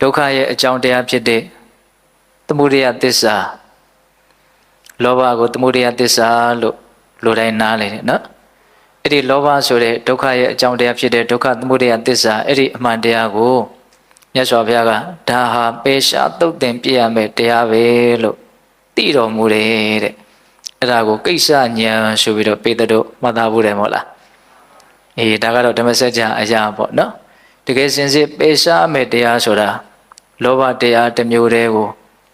ဒုက္ခရဲ့အကြောင်းတရားဖြစ်တဲ့သမုဒယသစ္စာလောဘကိုသမုဒယသစ္စာလို့လူတိုင်းနားလေတယ်နော်အဲ့ဒီလောဘဆိုတဲ့ဒုက္ခရဲ့အကြောင်းတရားဖြစ်တဲ့ဒုက္ခသမုဒယသစ္စာအဲ့ဒီအမှန်တရားကိုမြတ်စွာဘုရားကဒါဟာပေရှားသုတ်တင်ပြရမယ်တရားပဲလို့သိတော်မူတယ်တဲ့အဲ့ဒါကိုကိစ္စဉာဏ်ဆိုပြီးတော့ပေတတို့မှတ်သားဖို့တယ်မဟုတ်လားအေးဒါကတော့ဓမ္မစကြာအရာပေါ့နော်တကယ်စင်စစ်ပေရှားမယ်တရားဆိုတာ လောဘတရားတစ်မျိုးတည်းကို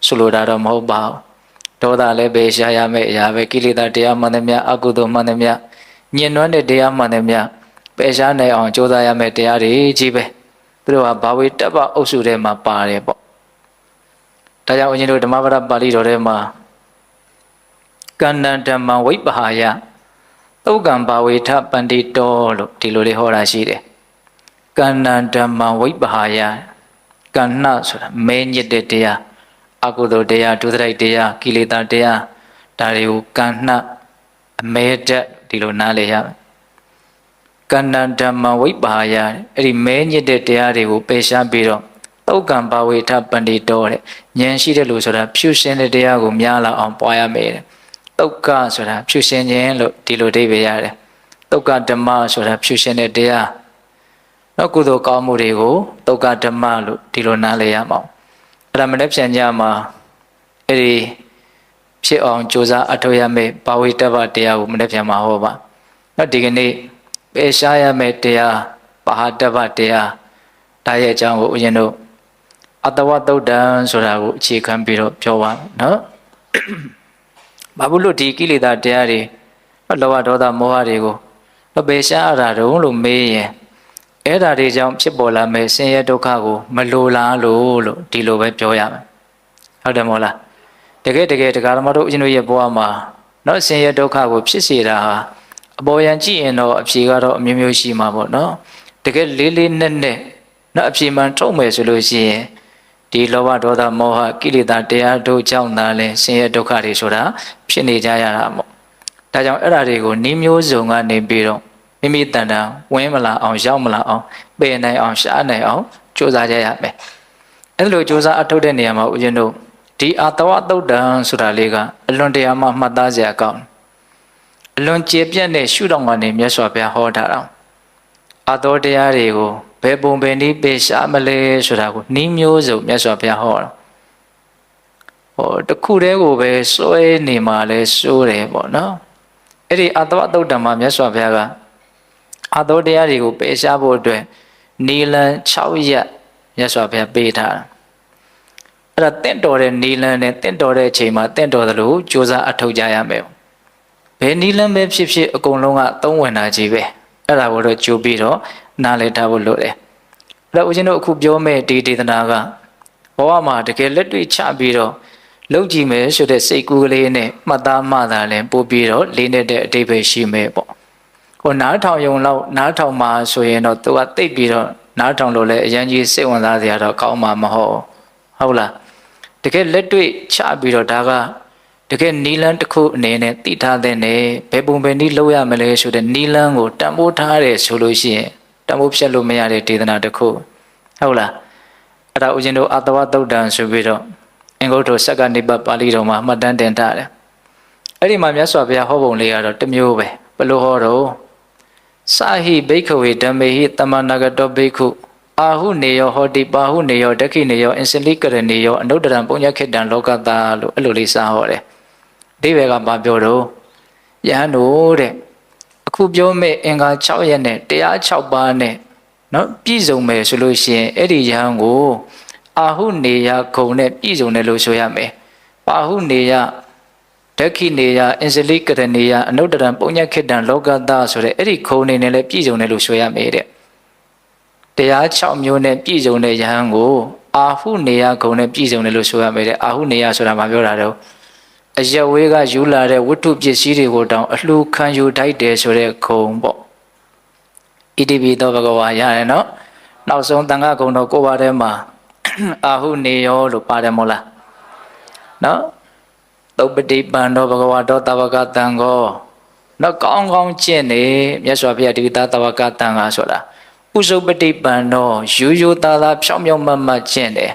ဆိုလိုတာတော့မဟုတ်ပါဘူးဒေါသလည်းပေရှားရမယ်အရာပဲကိလေသာတရားမှန်သမျှအကုသိုလ်မှန်သမျှညင်နွမ်းတဲ့တရားမှန်သမျှပေရှားနိုင်အောင်ကြိုးစားရမယ်တရားတွေကြီးပဲသူတို့ဟာဘာဝေတ္တပအုပ်စုထဲမှာပါတယ်ပေါ့ဒါကြောင့်ဦးဇင်းတို့ဓမ္မပဒပါဠိတော်ထဲမှာကန္တံဓမ္မဝိပ္ပဟာယသုတ်ကံဘာဝေထပန္တိတောလို့ဒီလိုလေးဟောတာရှိတယ်ကန္တံဓမ္မဝိပ္ပဟာယ ကဏ္ဏဆိုတာမဲညစ်တဲ့တရားအကုသိုလ်တရားဒုစရိုက်တရားကိလေသာတရားဒါတွေကိုကဏ္ဏအမဲတက်ဒီလိုနားလေရမယ်ကန္တံဓမ္မဝိပ္ပဟာယအဲ့ဒီမဲညစ်တဲ့တရားတွေကိုပယ်ရှားပြီးတော့သုတ်ကံဘာဝေထပန္တိတောတဲ့ဉာဏ်ရှိတဲ့လူဆိုတာဖြူရှင်တဲ့တရားကိုများလာအောင်ပွားရမယ်တဲ့တုတ်ကဆိုတာဖြူရှင်ခြင်းလို့ဒီလိုအဓိပ္ပာယ်ရတယ်တုတ်ကဓမ္မဆိုတာဖြူရှင်တဲ့တရား နောက်ကုသိုလ်ကောင်းမှုတွေကိုတုတ်ကဓမ္မလို့ဒီလိုနားလည်ရမှာအဲ့ဒါမနေ့ပြန်ကြမှာအဲ့ဒီဖြစ်အောင်ကြိုးစားအထောက်ရမယ်ဘာဝိတ္တပတရားကိုမနေ့ပြန်မှာဟောပါနောက်ဒီကနေ့ပေရှားရမယ်တရားပါဟတ္တပတရားဒါရဲ့အကြောင်းကိုဦးဇင်းတို့အတဝတ္တုဒ္ဒံဆိုတာကိုအခြေခံပြီးတော့ပြောပါမယ်နော်ဘာဘူးလို့ဒီကိလေသာတရားတွေလောဘဒေါသမောဟတွေကိုမပေရှားရတာတုံးလို့မေးရင် အဲ့ဓာတွေကြောင့်ဖြစ်ပေါ်လာမဲ့ဆင်းရဲဒုက္ခကိုမလိုလားလို့လို့ဒီလိုပဲပြောရမယ်ဟုတ်တယ်မို့လားတကယ်တကယ်တရားဓမ္မတို့ဦးဇင်းတို့ရဲ့ဘဝမှာနော်ဆင်းရဲဒုက္ခကိုဖြစ်စေတာဟာအပေါ်ယံကြည့်ရင်တော့အဖြေကတော့အမျိုးမျိုးရှိမှာပေါ့နော်တကယ်လေးလေးနက်နက်နော်အဖြေမှန်ထုတ်မယ်ဆိုလို့ရှိရင်ဒီလောဘဒေါသမောဟကိလေသာတရားတို့ကြောင့်သာလဲဆင်းရဲဒုက္ခတွေဆိုတာဖြစ်နေကြရတာပေါ့ဒါကြောင့်အဲ့ဓာတွေကိုနှီးမျိုးစုံကနေပြီးတော့ မိမိတန်တန်ဝင်းမလာအောင်ရောက်မလာအောင်ပယ်နိုင်အောင်ရှားနိုင်အောင်ကြိုးစားကြရမယ်အဲ့လိုကြိုးစားအထုတ်တဲ့နေရာမှာဦးဇင်းတို့ဒီအာတဝတုတ်တံဆိုတာလေးကအလွန်တရာမှမှတ်သားစရာကောင်းအလွန်ကျေပြတ်တဲ့ရှုတော်ကနေမြတ်စွာဘုရားဟောထားတာအာတော်တရားတွေကိုဘယ်ပုံပဲနည်းပေရှားမလဲဆိုတာကိုနှီးမျိုးစုံမြတ်စွာဘုရားဟောတာဟောတခုတည်းကိုပဲစွဲနေမှလဲစိုးတယ်ပေါ့နော်အဲ့ဒီအာတဝတုတ်တံမှာမြတ်စွာဘုရားက အသောတရားတွေကိုပယ်ရှားဖို့အတွက်နီလန်6ရက်မြတ်စွာဘုရားပေးထားတာအဲ့ဒါတင့်တော်တဲ့နီလန်နဲ့တင့်တော်တဲ့အချိန်မှာတင့်တော်သလိုကြိုးစားအထောက်ကြရမယ်ဘယ်နီလန်ပဲဖြစ်ဖြစ်အကုန်လုံးကသုံးဝင်တာကြီးပဲအဲ့ဒါကိုတော့ကြိုးပြီးတော့နားလည်ထားဖို့လိုတယ်အဲ့တော့ဦးဇင်းတို့အခုပြောမဲ့ဒီဒေသနာကဘဝမှာတကယ်လက်တွေ့ချပြီးတော့လုပ်ကြည့်မယ်ဆိုတဲ့စိတ်ကူးကလေးနဲ့မှတ်သားမှသာလဲပို့ပြီးတော့လေးနဲ့တဲ့အတိတ်ပဲရှိမယ်ပေါ့ ဟိုနားထောင်ယုံလောက်နားထောင်မှာဆိုရင်တော့သူကတိတ်ပြီးတော့နားထောင်လို့လည်းအရန်ကြီးစိတ်ဝင်စားစရာတော့ကောင်းမှာမဟုတ်ဟုတ်လားတကယ်လက်တွေ့ချပြီးတော့ဒါကတကယ်နီလန်းတစ်ခုအနေနဲ့တည်ထားတဲ့နေဘယ်ပုံပဲနီးလောက်ရမလဲဆိုတဲ့နီလန်းကိုတန်ဖိုးထားတယ်ဆိုလို့ရှိရင်တန်ဖိုးဖြတ်လို့မရတဲ့ဒေသနာတစ်ခုဟုတ်လားအဲ့ဒါဦးဇင်းတို့အတဝတုတ်တန်ဆိုပြီးတော့အင်္ဂုတ္တစက္ကနိပတ်ပါဠိတော်မှာမှတ်တမ်းတင်ထားတယ်အဲ့ဒီမှာမြတ်စွာဘုရားဟောပုံလေးကတော့တစ်မျိုးပဲဘယ်လိုဟောတော့ စာဟိဘိခဝေဓမ္မေဟိတမနာဂတောဘိက္ခုအာဟုနေယောဟောတိပါဟုနေယောဒက္ခိနေယောအင်စလိကရနေယောအနုတ္တရံပုညခေတ္တံလောကတာလို့အဲ့လိုလေးစာဟောတယ်အဓိပ္ပာယ်ကဘာပြောတော့ယဟန်တို့တဲ့အခုပြောမဲ့အင်္ဂါ6ရက်နဲ့တရား6ပါးနဲ့နော်ပြည့်စုံမယ်ဆိုလို့ရှိရင်အဲ့ဒီယဟန်ကိုအာဟုနေယဂုံနဲ့ပြည့်စုံတယ်လို့ဆိုရမယ်ပါဟုနေယ ဒက္ခိနေယအင်စလိကရနေယအနုတ္တရံပုညခေတ္တံလောကတာဆိုတဲ့အဲ့ဒီခုံနေနဲ့လည်းပြည့်စုံတယ်လို့ဆိုရမယ်တဲ့တရား6မျိုးနဲ့ပြည့်စုံတဲ့ယဟန်ကိုအာဟုနေယဂုံနဲ့ပြည့်စုံတယ်လို့ဆိုရမယ်တဲ့အာဟုနေယဆိုတာမပြောတာတော့အယဝေးကယူလာတဲ့ဝတ္ထုပစ္စည်းတွေကိုတောင်အလှခံယူတိုက်တယ်ဆိုတဲ့ခုံပေါ့ဣတိပိသောဘဂဝါရတယ်နော်နောက်ဆုံးတန်ခါကုံတော်ကိုပါထဲမှာအာဟုနေယောလို့ပါတယ်မို့လားနော် သုပတိပန္နောဘဂဝါတောတဝကတံကောတော့ကောင်းကောင်းကျင့်နေမြတ်စွာဘုရားဒီသာတဝကတံကဆိုတာဥစုပတိပန္နောရိုးရိုးသားသားဖြောင်းဖြောင်းမတ်မတ်ကျင့်တယ်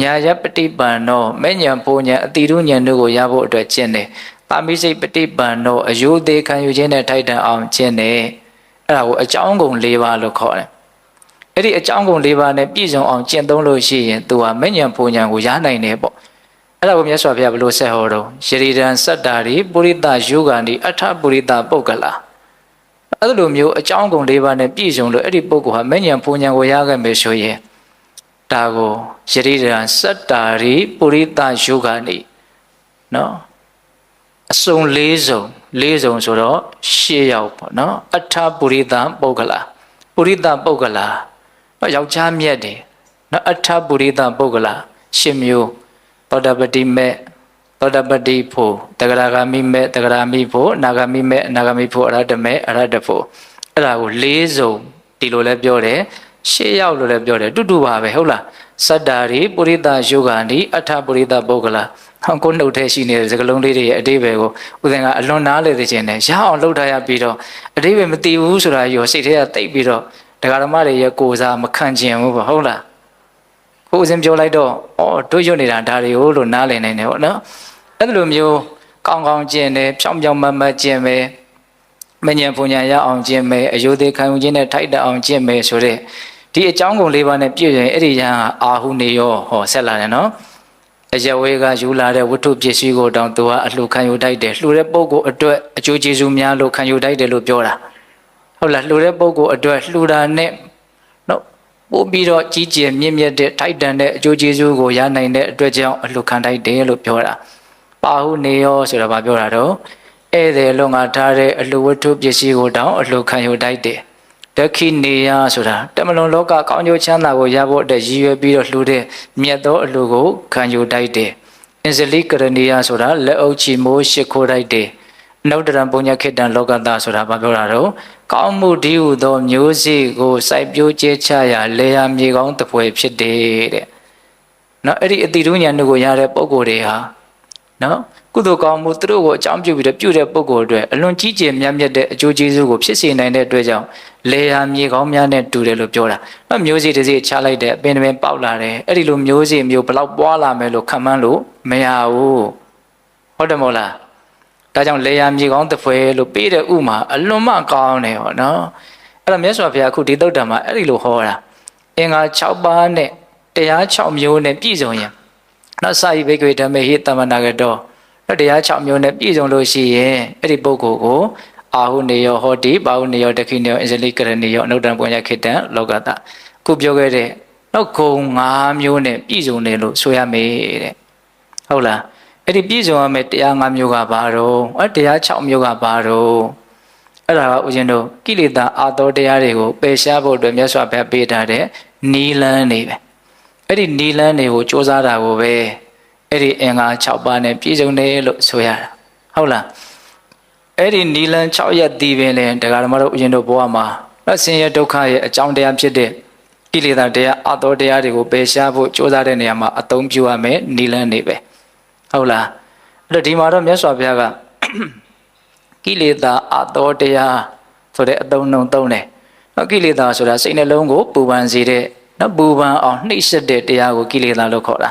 ညာယပတိပန္နောမဉ္ဇဉ်ပူဉ္ဇဉ်အတိရုဉ္ဇဉ်တို့ကိုရဖို့အတွက်ကျင့်တယ်ပါမိစိတ်ပฏิပန်တော့အယုသေးခံယူခြင်းနဲ့ထိုက်တန်အောင်ခြင်းနဲ့အဲ့ဒါကိုအကြောင်းကုန်၄ပါးလို့ခေါ်တယ်။အဲ့ဒီအကြောင်းကုန်၄ပါးနဲ့ပြည့်စုံအောင်ကျင့်သုံးလို့ရှိရင် तू ဟာမဉ္ဇဉ်ပူဉ္ဇဉ်ကိုရနိုင်တယ်ပေါ့။ အဲ့ဒါကိုမြတ်စွာဘုရားဘယ်လိုဆက်ဟောတော့ယရိဒံစတ္တာရိပုရိသယောဂန္တိအထပုရိသပုဂ္ဂလာအဲ့လိုမျိုးအကြောင်းကုန်၄ပါးနဲ့ပြည့်စုံလို့အဲ့ဒီပုဂ္ဂိုလ်ဟာမဲ့ညာပူညာကိုရခဲ့မယ်ဆိုရင်ဒါကိုယရိဒံစတ္တာရိပုရိသယောဂန္တိနော်အစုံ၄စုံ၄စုံဆိုတော့၈ယောက်ပေါ့နော်အထပုရိသပုဂ္ဂလာပုရိသပုဂ္ဂလာနော်ယောက်ျားမြတ်တယ်နော်အထပုရိသပုဂ္ဂလာ၈မျိုး သောတပတိမေသောတပတိဖို့တဂရဂာမိမေတဂရမိဖို့အနာဂမိမေအနာဂမိဖို့အရဟတမေအရဟတဖို့အဲ့ဒါကို၄စုံဒီလိုလဲပြောတယ်ရှေ့ရောက်လို့လည်းပြောတယ်တူတူပါပဲဟုတ်လားစတ္တာရိပုရိသယောဂန္တိအထပုရိသပုဂ္ဂလာဟောကိုနှုတ်ထဲရှိနေတဲ့စကလုံးလေးတွေရဲ့အတိပ္ပယ်ကိုဦးဇင်ကအလွန်နားလေသိခြင်းနဲ့ရအောင်လှုပ်ထားရပြီးတော့အတိပ္ပယ်မသိဘူးဆိုတာရောစိတ်ထဲကတိတ်ပြီးတော့ဒကာဓမ္မတွေရဲ့ကိုယ်စားမခံကျင်ဘူးပေါ့ဟုတ်လား ကိုဦးဇင်ပြောလိုက်တော့အော်တို့ရွတ်နေတာဒါတွေကိုလို့နားလည်နိုင်တယ်ပေါ့နော်အဲ့လိုမျိုးကောင်းကောင်းကျင့်တယ်ဖြောင်းဖြောင်းမတ်မတ်ကျင့်မယ်မဉ္ဇဉ်ပူညာရအောင်ကျင့်မယ်အယုသေးခံယူခြင်းနဲ့ထိုက်တအောင်ကျင့်မယ်ဆိုတဲ့ဒီအကြောင်းကုန်လေးပါးနဲ့ပြည့်ရင်အဲ့ဒီရဟန်းဟာအာဟုနေရောဟောဆက်လာတယ်နော်အယဝေကယူလာတဲ့ဝတ္ထုပစ္စည်းကိုတောင်သူကအလှခံယူတိုက်တယ်လှူတဲ့ပုဂ္ဂိုလ်အတွက်အကျိုးကျေးဇူးများလို့ခံယူတိုက်တယ်လို့ပြောတာဟုတ်လားလှူတဲ့ပုဂ္ဂိုလ်အတွက်လှူတာနဲ့နော် ပို့ပြီးတော့ကြီးကျယ်မြင့်မြတ်တဲ့ထိုက်တန်တဲ့အကျိုးကျေးဇူးကိုရနိုင်တဲ့အတွက်ကြောင့်အလှခံတိုက်တယ်လို့ပြောတာပါဟုနေရောဆိုတော့ဗာပြောတာတော့ဧည့်သည်လုံငါထားတဲ့အလှဝတ္ထုပစ္စည်းကိုတောင်အလှခံယူတိုက်တယ်ဒခိနေယဆိုတာတမလွန်လောကကောင်းကျိုးချမ်းသာကိုရဖို့အတွက်ရည်ရွယ်ပြီးတော့လှူတဲ့မြတ်သောအလှကိုခံယူတိုက်တယ်။အင်ဇလိကရဏီယဆိုတာလက်အုပ်ချီမိုးရှ िख ိုးတိုက်တယ်။ နုဒ္ဒရံပုညခေတ္တံလောကတဆိုတာဘာပြောတာတော့ကောင်းမှုဒီဟုသောမျိုးစေ့ကိုစိုက်ပျိုးကျဲချရာလေယာမြေကောင်းတပွဲဖြစ်တယ်တဲ့။နော်အဲ့ဒီအတိတုညာတို့ကိုရတဲ့ပုံကိုယ်တွေဟာနော်ကုသိုလ်ကောင်းမှုသူတို့ကိုအကြောင်းပြုပြီးတော့ပြုတဲ့ပုဂ္ဂိုလ်အတွက်အလွန်ကြီးကျယ်မြတ်မြတ်တဲ့အကျိုးကျေးဇူးကိုဖြစ်စေနိုင်တဲ့အတွက်ကြောင့်လေယာမြေကောင်းများနဲ့တူတယ်လို့ပြောတာ။နော်မျိုးစေ့တစ်စေ့ချလိုက်တဲ့အပင်တစ်ပင်ပေါက်လာတယ်။အဲ့ဒီလိုမျိုးစေ့မျိုးဘလောက်ပွားလာမယ်လို့ခံမှန်းလို့မရဘူး။ဟုတ်တယ်မဟုတ်လား။ ဒါကြောင့်လေယာမြေကောင်းတစ်ဖွဲလို့ပေးတဲ့ဥမာအလွန်မှကောင်းတယ်ဟောနော်။အဲ့တော့မြတ်စွာဘုရားအခုဒီတုတ်တံမှာအဲ့ဒီလိုဟောတာ။အင်္ဂါ6ပါးနဲ့တရား6မျိုးနဲ့ပြည့်စုံရင်နော်စာယိဘိကွေဓမ္မေဟိတမနာကတော့တော့တရား6မျိုးနဲ့ပြည့်စုံလို့ရှိရင်အဲ့ဒီပုဂ္ဂိုလ်ကိုအာဟုနေယောဟောတိပါဟုနေယောတခိနေယောအစ္စလိကရဏေယောအနုတ္တံပုညခေတံလောကတခုပြောခဲ့တဲ့နောက်ဂုံ5မျိုးနဲ့ပြည့်စုံတယ်လို့ဆိုရမယ်တဲ့ဟုတ်လား အဲ့ဒီပြည့်စုံရမယ်တရား5မျိုးကဘာတော့အဲ့တရား6မျိုးကဘာတော့အဲ့ဒါကဦးဇင်းတို့ကိလေသာအာသောတရားတွေကိုပယ်ရှားဖို့အတွက်မြတ်စွာဘုရားပေးထားတဲ့နီလန်းနေပဲအဲ့ဒီနီလန်းတွေကိုစ조사တာကိုပဲအဲ့ဒီအင်္ဂါ6ပါးနဲ့ပြည့်စုံတယ်လို့ဆိုရတာဟုတ်လားအဲ့ဒီနီလန်း6ရက်တည်ပင်လဲတရားဓမ္မတို့ဦးဇင်းတို့ဘဝမှာဆင်းရဲဒုက္ခရဲ့အကြောင်းတရားဖြစ်တဲ့ကိလေသာတရားအသောတရားတွေကိုပယ်ရှားဖို့ကြိုးစားတဲ့နေရာမှာအသုံးပြုရမယ်နီလန်းနေပဲ ဟုတ်လားအဲ့တော့ဒီမှာတော့မြတ်စွာဘုရားကကိလေသာအသောတရားဆိုတဲ့အသုံးနှုန်းသုံးတယ်နော်ကိလေသာဆိုတာစိတ်နှလုံးကိုပူပန်စေတဲ့နော်ပူပန်အောင်နှိပ်စက်တဲ့တရားကိုကိလေသာလို့ခေါ်တာ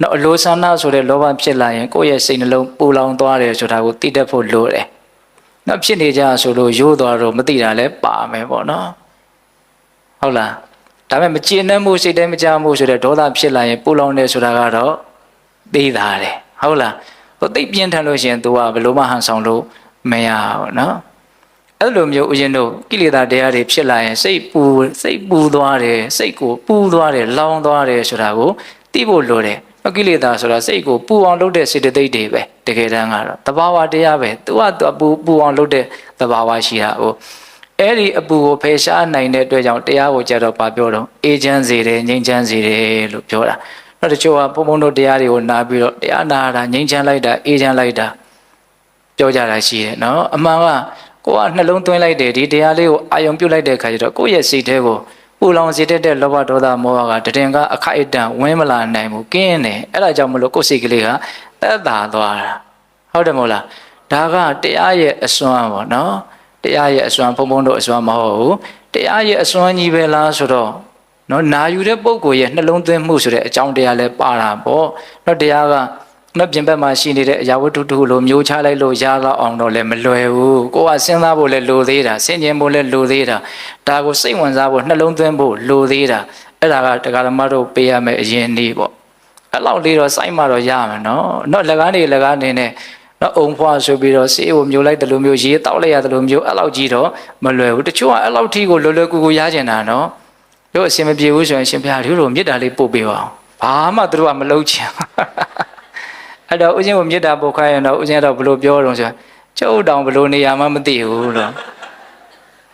နော်အလိုဆန္ဒဆိုတဲ့လောဘဖြစ်လာရင်ကိုယ့်ရဲ့စိတ်နှလုံးပူလောင်သွားတယ်ဆိုတာကိုသိတတ်ဖို့လိုတယ်နော်ဖြစ်နေကြဆိုလို့ရိုးသွားတော့မသိတာလည်းပါမယ်ပေါ့နော်ဟုတ်လားဒါပေမဲ့မကျေနပ်မှုစိတ်တိုင်းမကြမှုဆိုတဲ့ဒေါသဖြစ်လာရင်ပူလောင်တယ်ဆိုတာကတော့သိတာတယ် ဟုတ်လားဟိုသိပြင်းထန်လို့ရှိရင် तू ကဘယ်လိုမှဟန်ဆောင်လို့မရဘူးနော်အဲ့လိုမျိုးဦးဇင်းတို့ကိလေသာတရားတွေဖြစ်လာရင်စိတ်ပူစိတ်ပူသွားတယ်စိတ်ကိုပူသွားတယ်လောင်သွားတယ်ဆိုတာကိုသိဖို့လိုတယ်ကိလေသာဆိုတာစိတ်ကိုပူအောင်လုပ်တဲ့စေတသိက်တွေပဲတကယ်တမ်းကတော့တဘာဝတရားပဲသူကသူပူပူအောင်လုပ်တဲ့တဘာဝရှိတာဟိုအဲ့ဒီအပူကိုဖယ်ရှားနိုင်တဲ့အတွက်ကြောင့်တရားကိုကြတော့ဗာပြောတော့အေးချမ်းစေတယ်ငြိမ်းချမ်းစေတယ်လို့ပြောတာ နောက်တချို့ကဘုံဘုံတို့တရားတွေကိုနားပြီးတော့တရားနာတာငြိမ်းချမ်းလိုက်တာအေးချမ်းလိုက်တာပြောကြတာရှိတယ်နော်အမှန်ကကိုကနှလုံးသွင်းလိုက်တယ်ဒီတရားလေးကိုအာယုံပြုတ်လိုက်တဲ့အခါကျတော့ကိုယ့်ရဲ့စိတ်ထဲကိုပူလောင်စေတတ်တဲ့လောဘဒေါသမောဟကတည်င်ကအခိုက်အတန့်ဝင်မလာနိုင်ဘူးကင်းတယ်အဲ့ဒါကြောင့်မလို့ကိုယ်စိတ်ကလေးကသက်သာသွားတာဟုတ်တယ်မဟုတ်လားဒါကတရားရဲ့အစွမ်းပေါ့နော်တရားရဲ့အစွမ်းဘုံဘုံတို့အစွမ်းမဟုတ်ဘူးတရားရဲ့အစွမ်းကြီးပဲလားဆိုတော့ နော်နာယူတဲ့ပုံကိုယ်ရဲ့နှလုံးသွင်းမှုဆိုတဲ့အကြောင်းတရားလဲပါတာပေါ့နော်တရားကနော်ပြင်ဘက်မှာရှိနေတဲ့အရာဝတ္ထုတူလိုမျိုးချလိုက်လို့ရတော့အောင်တော့လည်းမလွယ်ဘူးကိုကစဉ်းစားဖို့လည်းလိုသေးတာစဉ်းကျင်ဖို့လည်းလိုသေးတာဒါကိုစိတ်ဝင်စားဖို့နှလုံးသွင်းဖို့လိုသေးတာအဲ့ဒါကတရားဓမ္မတို့ပေးရမယ့်အရင်နေ့ပေါ့အဲ့လောက်လေးတော့စိုက်မှတော့ရမယ်နော်နော်လက်ကားနေလက်ကားနေနဲ့နော်အုံဖွားဆိုပြီးတော့စေးကိုမျိုးလိုက်တယ်လို့မျိုးရေးတောက်လိုက်ရတယ်လို့မျိုးအဲ့လောက်ကြီးတော့မလွယ်ဘူးတချို့ကအဲ့လောက်ထိကိုလွယ်လွယ်ကူကူရကျင်တာနော် တို့အရှင်မပြေဘူးဆိုရင်ရှင်ဖျားတို့လိုမေတ္တာလေးပို့ပေးပါအောင်ဘာမှသူတို့ကမလုပ်ချင်အဲ့တော့ဦးဇင်းကိုမေတ္တာပို့ခိုင်းရင်တော့ဦးဇင်းတော့ဘလို့ပြောတော့ဆိုရင်ကျုပ်တောင်ဘလို့နေရာမှမသိဘူးလို့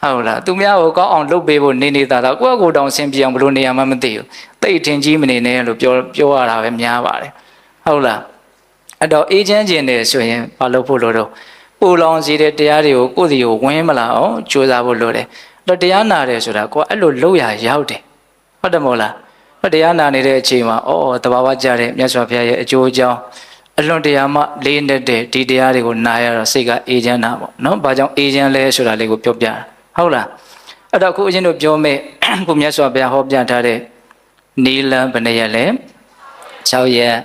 ဟုတ်လားသူများကိုကောင်းအောင်လုပ်ပေးဖို့နေနေတာတော့ကိုယ့်အကိုယ်တောင်ဆင်ပြေအောင်ဘလို့နေရာမှမသိဘူးတိတ်ထင်ကြီးမနေနဲ့လို့ပြောပြောရတာပဲများပါတယ်ဟုတ်လားအဲ့တော့အေးချမ်းခြင်းတယ်ဆိုရင်မလုပ်ဖို့လိုတော့ပူလောင်စေတဲ့တရားတွေကိုကိုယ့်စီကိုဝင်မလာအောင်ကြိုးစားဖို့လိုတယ် တော့တရားနာတယ်ဆိုတာကိုယ်အဲ့လိုလုပ်ရရောက်တယ်ဟုတ်တယ်မဟုတ်လားတော့တရားနာနေတဲ့အချိန်မှာအော်တဘာဝကြတဲ့မြတ်စွာဘုရားရဲ့အကျိုးအကြောင်းအလွန်တရာမှလေးနေတဲ့ဒီတရားတွေကိုနာရတော့စိတ်ကအေးချမ်းတာပေါ့နော်။ဘာကြောင့်အေးချမ်းလဲဆိုတာလေးကိုပြောပြတာဟုတ်လား။အဲ့တော့အခုအရင်တို့ပြောမဲ့ကိုမြတ်စွာဘုရားဟောပြထားတဲ့နီလန်ဘယ်နှရက်လဲ6ရက်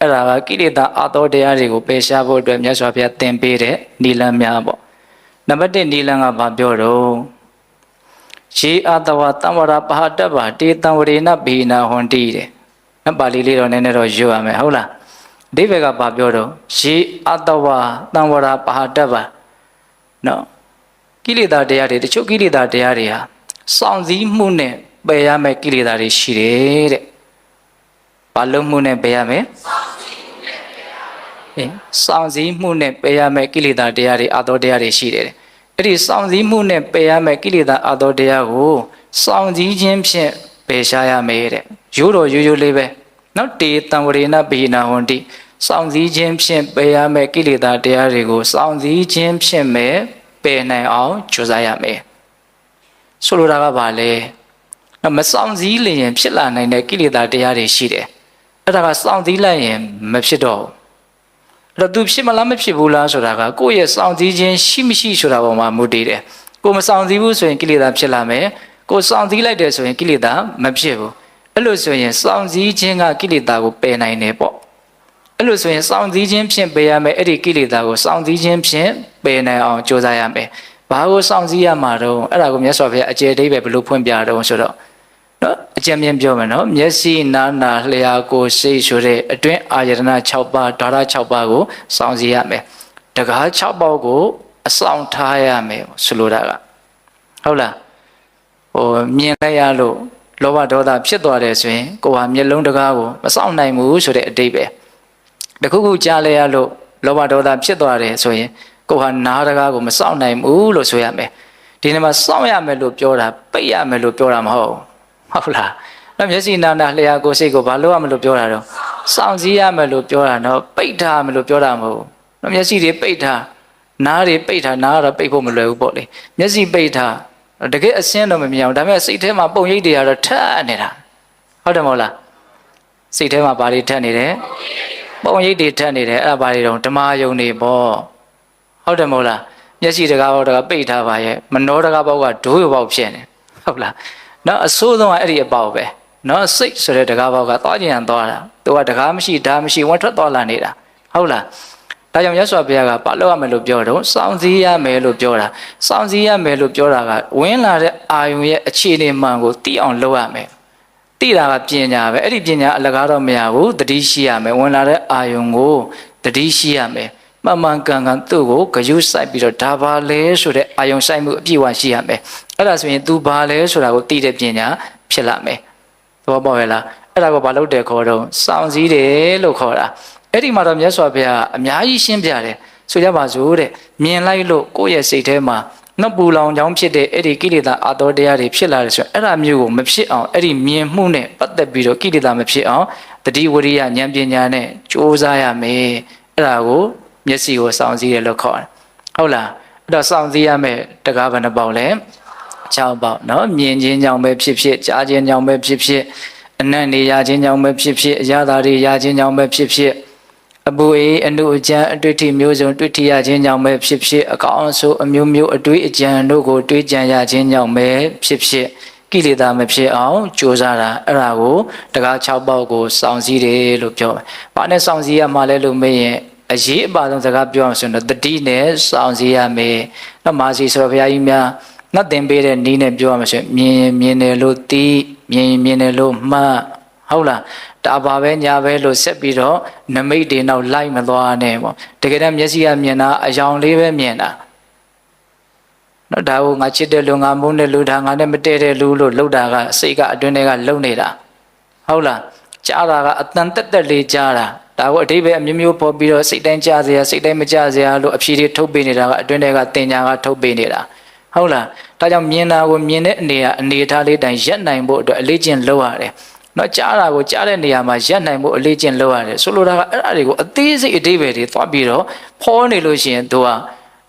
အဲ့ဒါကကိလေသာအသောတရားတွေကိုပယ်ရှားဖို့အတွက်မြတ်စွာဘုရားသင်ပေးတဲ့နီလန်များပေါ့။နံပါတ်1နီလန်ကဘာပြောတော့ ရှေအတဝတံဝရပဟတ္တဗတေတံဝရေနဘိနာဟွန်တိတဲ့။နော်ပါဠိလေးတော့နည်းနည်းတော့ရွတ်ရမယ်ဟုတ်လား။အဓိပ္ပာယ်ကဘာပြောတော့ရှေအတဝတံဝရပဟတ္တဗနော်ကိလေသာတရားတွေတချို့ကိလေသာတရားတွေဟာစောင့်စည်းမှုနဲ့ပယ်ရမယ့်ကိလေသာတွေရှိတယ်တဲ့။ဘာလို့မှုနဲ့ပယ်ရမယ်။စောင့်စည်းမှုနဲ့ပယ်ရမယ့်ကိလေသာတရားတွေအတော်တရားတွေရှိတယ်တဲ့။ အဲ့ဒီစောင့်စည်းမှုနဲ့ပယ်ရမယ့်ကိလေသာအတော်တရားကိုစောင့်စည်းခြင်းဖြင့်ပယ်ရှားရမယ်တဲ့။ရိုးတော်ရိုးရိုးလေးပဲ။နော်တေတံဝရေနဘိနာဟွန်တိစောင့်စည်းခြင်းဖြင့်ပယ်ရမယ့်ကိလေသာတရားတွေကိုစောင့်စည်းခြင်းဖြင့်ပဲပယ်နိုင်အောင်ကြိုးစားရမယ်။ဆိုလိုတာကဘာလဲ။နော်မစောင့်စည်းလျင်ဖြစ်လာနိုင်တဲ့ကိလေသာတရားတွေရှိတယ်။အဲ့ဒါကစောင့်စည်းလိုက်ရင်မဖြစ်တော့ဘူး။ အဲ့တော့သူဖြစ်မလားမဖြစ်ဘူးလားဆိုတာကကိုယ့်ရဲ့စောင့်စည်းခြင်းရှိမရှိဆိုတာပေါ်မှာမူတည်တယ်။ကိုယ်မစောင့်စည်းဘူးဆိုရင်ကိလေသာဖြစ်လာမယ်။ကိုယ်စောင့်စည်းလိုက်တယ်ဆိုရင်ကိလေသာမဖြစ်ဘူး။အဲ့လိုဆိုရင်စောင့်စည်းခြင်းကကိလေသာကိုပယ်နိုင်တယ်ပေါ့။အဲ့လိုဆိုရင်စောင့်စည်းခြင်းဖြင့်ပယ်ရမယ်အဲ့ဒီကိလေသာကိုစောင့်စည်းခြင်းဖြင့်ပယ်နိုင်အောင်ကြိုးစားရမယ်။ဘာကိုစောင့်စည်းရမှာတော့အဲ့ဒါကိုမြတ်စွာဘုရားအကျေအတိတ်ပဲဘယ်လိုဖွင့်ပြတော့ဆိုတော့ နော်အကြံဉာဏ်ပြောမယ်နော်မျက်စိနာနာလျှာကိုယ်စိတ်ဆိုတဲ့အတွင်းအာယတနာ6ပါးဓာရ6ပါးကိုစောင့်စည်းရမယ်တကား6ပါးကိုအဆောင်ထားရမယ်ဆိုလိုတာကဟုတ်လားဟိုမြင်လိုက်ရလို့လောဘဒေါသဖြစ်သွားတယ်ဆိုရင်ကိုယ်ဟာမျက်လုံးတကားကိုမစောင့်နိုင်ဘူးဆိုတဲ့အတိတ်ပဲတခုခုကြားလဲရလို့လောဘဒေါသဖြစ်သွားတယ်ဆိုရင်ကိုယ်ဟာနားတကားကိုမစောင့်နိုင်ဘူးလို့ဆိုရမယ်ဒီနေ့မှာစောင့်ရမယ်လို့ပြောတာပိတ်ရမယ်လို့ပြောတာမဟုတ်ဘူး ဟုတ်လားတော့မျက်စိနာနာလျှာကိုယ်စိတ်ကိုဘာလို့ရမလို့ပြောတာတော့စောင့်စည်းရမယ်လို့ပြောတာတော့ပိတ်ထားမယ်လို့ပြောတာမဟုတ်ဘူးတော့မျက်စိတွေပိတ်ထားနားတွေပိတ်ထားနားကတော့ပိတ်ဖို့မလွယ်ဘူးပေါ့လေမျက်စိပိတ်ထားတကယ်အစင်းတော့မမြင်အောင်ဒါပေမဲ့စိတ်ထဲမှာပုံရိပ်တွေကတော့ထက်နေတာဟုတ်တယ်မဟုတ်လားစိတ်ထဲမှာဘာတွေထက်နေတယ်ပုံရိပ်တွေထက်နေတယ်အဲ့ဒါဘာတွေတော့ဓမ္မယုံနေပေါ့ဟုတ်တယ်မဟုတ်လားမျက်စိတကားဘောတကားပိတ်ထားပါရဲ့မနှောတကားဘောကဒိုးရပေါက်ဖြစ်နေဟုတ်လား နော်အဆိုးဆုံးကအဲ့ဒီအပေါက်ပဲနော်စိတ်ဆိုတဲ့တကားဘောကသွားကြံသွားတာသူကတကားမရှိဓာမရှိဝတ်ထွက်သွားလာနေတာဟုတ်လားဒါကြောင့်ရသော်ဘုရားကဘာလို့ရမယ်လို့ပြောတော့စောင့်စည်းရမယ်လို့ပြောတာစောင့်စည်းရမယ်လို့ပြောတာကဝင်းလာတဲ့အာယုံရဲ့အခြေအနေမှန်ကိုသိအောင်လုပ်ရမယ်သိတာကပညာပဲအဲ့ဒီပညာအလကားတော့မရဘူးတတိရှိရမယ်ဝင်လာတဲ့အာယုံကိုတတိရှိရမယ် မှန်မှန်ကန်ကန်သူ့ကိုဂယုစိုက်ပြီးတော့ဒါပါလဲဆိုတဲ့အာယုံစိုက်မှုအပြည့်အဝရှိရမယ်အဲ့ဒါဆိုရင် तू ဘာလဲဆိုတာကိုသိတဲ့ပညာဖြစ်လာမယ်သဘောပေါက်ရဲ့လားအဲ့ဒါကိုဘာလို့တယ်ခေါ်တော့စောင့်စည်းတယ်လို့ခေါ်တာအဲ့ဒီမှာတော့မြတ်စွာဘုရားအများကြီးရှင်းပြတယ်ဆိုကြပါစို့တဲ့မြင်လိုက်လို့ကိုယ့်ရဲ့စိတ်ထဲမှာနှပူလောင်ကြောင်းဖြစ်တဲ့အဲ့ဒီကိလေသာအတော်တရားတွေဖြစ်လာတယ်ဆိုရင်အဲ့ဒါမျိုးကိုမဖြစ်အောင်အဲ့ဒီမြင်မှုနဲ့ပတ်သက်ပြီးတော့ကိလေသာမဖြစ်အောင်တတိဝရိယဉာဏ်ပညာနဲ့ကြိုးစားရမယ်အဲ့ဒါကို မျက်စိကိုစောင့်စည်းတယ်လို့ခေါ်တယ်ဟုတ်လားအဲ့တော့စောင့်စည်းရမယ်တကားဘယ်နှပေါက်လဲ6ပေါက်เนาะမြင်ခြင်းကြောင့်ပဲဖြစ်ဖြစ်ကြားခြင်းကြောင့်ပဲဖြစ်ဖြစ်အနံ့နေရခြင်းကြောင့်ပဲဖြစ်ဖြစ်အရာသာတွေရခြင်းကြောင့်ပဲဖြစ်ဖြစ် အပူအေးအနုအကျံအတွေ့အထိမျိုးစုံတွေ့ထိရခြင်းကြောင့်ပဲဖြစ်ဖြစ်အကောင်းအဆိုးအမျိုးမျိုးအတွေ့အကြံတို့ကိုတွေးကြံရခြင်းကြောင့်ပဲဖြစ်ဖြစ်ကိလေသာမဖြစ်အောင်ကြိုးစားတာအဲ့ဒါကိုတကား6ပေါက်ကိုစောင့်စည်းတယ်လို့ပြောတယ်။ဘာနဲ့စောင့်စည်းရမှာလဲလို့မေးရင် အရေးအပါဆုံးစကားပြောအောင်ဆိုရင်တော့တတိနဲ့စောင့်စည်းရမယ်။တော့မာစီဆိုတော့ဘုရားကြီးများနှတ်တင်ပေးတဲ့နီးနဲ့ပြောရမှာဆိုရင်မြင်မြင်တယ်လို့သိမြင်မြင်တယ်လို့မှတ်ဟုတ်လားဒါပါပဲညာပဲလို့ဆက်ပြီးတော့နမိတ်တွေနောက်လိုက်မသွားနဲ့ပေါ့တကယ်တမ်းမျက်စိကမြင်တာအယောင်လေးပဲမြင်တာနော်ဒါကိုငါချစ်တဲ့လူငါမုန်းတဲ့လူဒါငါနဲ့မတည့်တဲ့လူလို့လှုပ်တာကစိတ်ကအတွင်းထဲကလှုပ်နေတာဟုတ်လားကြားတာကအတန်တက်တက်လေးကြားတာ ဒါကိုအတိပ္ပယ်အမျိုးမျိုးပေါ်ပြီးတော့စိတ်တိုင်းကြားစရာစိတ်တိုင်းမကြားစရာလို့အဖြေတွေထုတ်ပေးနေတာကအတွင်းထဲကတင်ညာကထုတ်ပေးနေတာဟုတ်လားဒါကြောင့်မြင်တာကိုမြင်တဲ့အနေကအနေထားလေးတိုင်းရက်နိုင်ဖို့အတွက်အလေးကျင့်လုပ်ရတယ်နော်ကြားတာကိုကြားတဲ့နေရာမှာရက်နိုင်ဖို့အလေးကျင့်လုပ်ရတယ်ဆိုလိုတာကအဲ့ဒါတွေကိုအသေးစိတ်အတိပ္ပယ်တွေသွားပြီးတော့ဖောနေလို့ရှိရင်သူက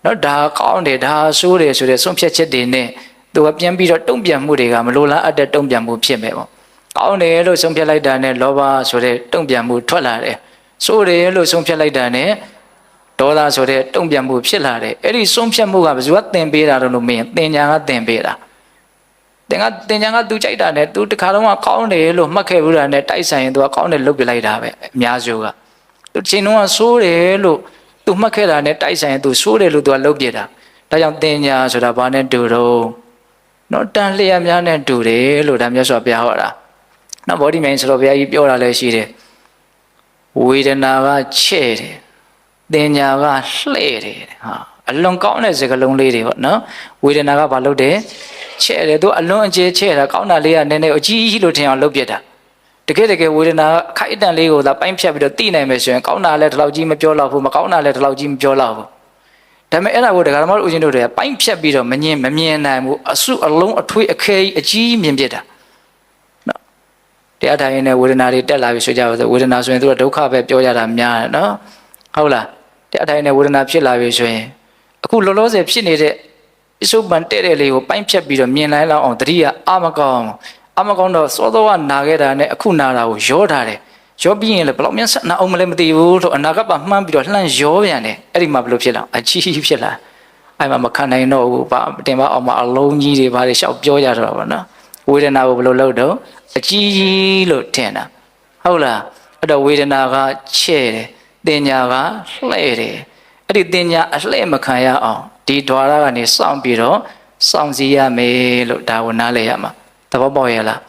နော်ဒါကောင်းတယ်ဒါဆိုးတယ်ဆိုတဲ့ဆုံးဖြတ်ချက်တွေနဲ့သူကပြန်ပြီးတော့တုံ့ပြန်မှုတွေကမလိုလားအပ်တဲ့တုံ့ပြန်မှုဖြစ်မယ်ပေါ့ကောင်းတယ်လို့ဆုံးဖြတ်လိုက်တာနဲ့လောဘဆိုတဲ့တုံ့ပြန်မှုထွက်လာတယ် ဆိုးတယ်လို့ဆုံးဖြတ်လိုက်တာနဲ့ဒေါသဆိုတဲ့တုံ့ပြန်မှုဖြစ်လာတယ်အဲ့ဒီဆုံးဖြတ်မှုကဘယ်သူကသင်ပေးတာလို့မင်းတင်ညာကသင်ပေးတာတင်ကတင်ညာကသူကြိုက်တာနဲ့သူတခါတော့ကောင်းတယ်လို့မှတ်ခဲ့ဘူးတာနဲ့တိုက်ဆိုင်ရင်သူကကောင်းတယ်လုပ်ပြလိုက်တာပဲအများစုကသူချိန်တော့ဆိုးတယ်လို့သူမှတ်ခဲ့တာနဲ့တိုက်ဆိုင်ရင်သူဆိုးတယ်လို့သူကလုပ်ပြတာဒါကြောင့်တင်ညာဆိုတာဘာနဲ့တူတော့နော်တန်လျက်များနဲ့တူတယ်လို့ဒါမြတ်စွာဘုရားဟောတာနော်ဘောဓိမြိုင်ဆိုတော့ဘုရားကြီးပြောတာလည်းရှိတယ် ဝေဒနာကချဲ့တယ်တင်ညာကလှဲ့တယ်ဟာအလွန်ကောင်းတဲ့စကားလုံးလေးတွေပေါ့နော်ဝေဒနာကဘာလုပ်တယ်ချဲ့တယ်သူအလွန်အကျယ်ချဲ့တာကောင်းတာလေးကနည်းနည်းအကြီးကြီးလို့ထင်အောင်လုပ်ပြတာတကယ်တကယ်ဝေဒနာအခိုက်အတန့်လေးကိုသာပိုင်းဖြတ်ပြီးတော့သိနိုင်မယ်ဆိုရင်ကောင်းတာလည်းဒီလောက်ကြီးမပြောတော့ဘူးမကောင်းတာလည်းဒီလောက်ကြီးမပြောတော့ဘူးဒါပေမဲ့အဲ့ဒါကိုဒကာဓမ္မတို့ဦးဇင်းတို့တွေကပိုင်းဖြတ်ပြီးတော့မငင်မမြင်နိုင်ဘူးအစုအလုံးအထွေးအခဲကြီးအကြီးမြင်ပြတာနော် တရားထိုင်နေဝေဒနာတွေတက်လာပြီဆိုကြပါစို့ဝေဒနာဆိုရင်သူကဒုက္ခပဲပြောကြတာများတယ်နော်ဟုတ်လားတရားထိုင်နေဝေဒနာဖြစ်လာပြီဆိုရင်အခုလောလောဆယ်ဖြစ်နေတဲ့ပစ္စုပန်တဲ့တဲ့လေးကိုပိုင်းဖြတ်ပြီးတော့မြင်လိုက်လောက်အောင်တတိယအာမကောင်းအာမကောင်းတော့စောစောကနာခဲ့တာနဲ့အခုနာတာကိုရောထားတယ်ရောပြီးရင်လည်းဘယ်လောက်များဆက်နာအောင်မလဲမသိဘူးလို့အနာကပါမှန်းပြီးတော့လှမ်းရောပြန်တယ်အဲ့ဒီမှာဘယ်လိုဖြစ်လာအချီးဖြစ်လာအဲ့မှာမခံနိုင်တော့ဘူးဗာတင်ပါအောင်မအလုံးကြီးတွေဗာတွေရှောက်ပြောကြတော့ဗောနော် ဝေဒနာကိုဘယ်လိုလုပ်တော့အကြီးကြီးလို့ထင်တာဟုတ်လားအဲ့တော့ဝေဒနာကချဲ့တယ်တင်ညာကလှဲ့တယ်အဲ့ဒီတင်ညာအလှဲ့မခံရအောင်ဒီဓာရကနေစောင့်ပြီးတော့စောင့်စည်းရမယ်လို့ဒါကိုနားလည်ရမှာသဘောပေါက်ရဲ့လား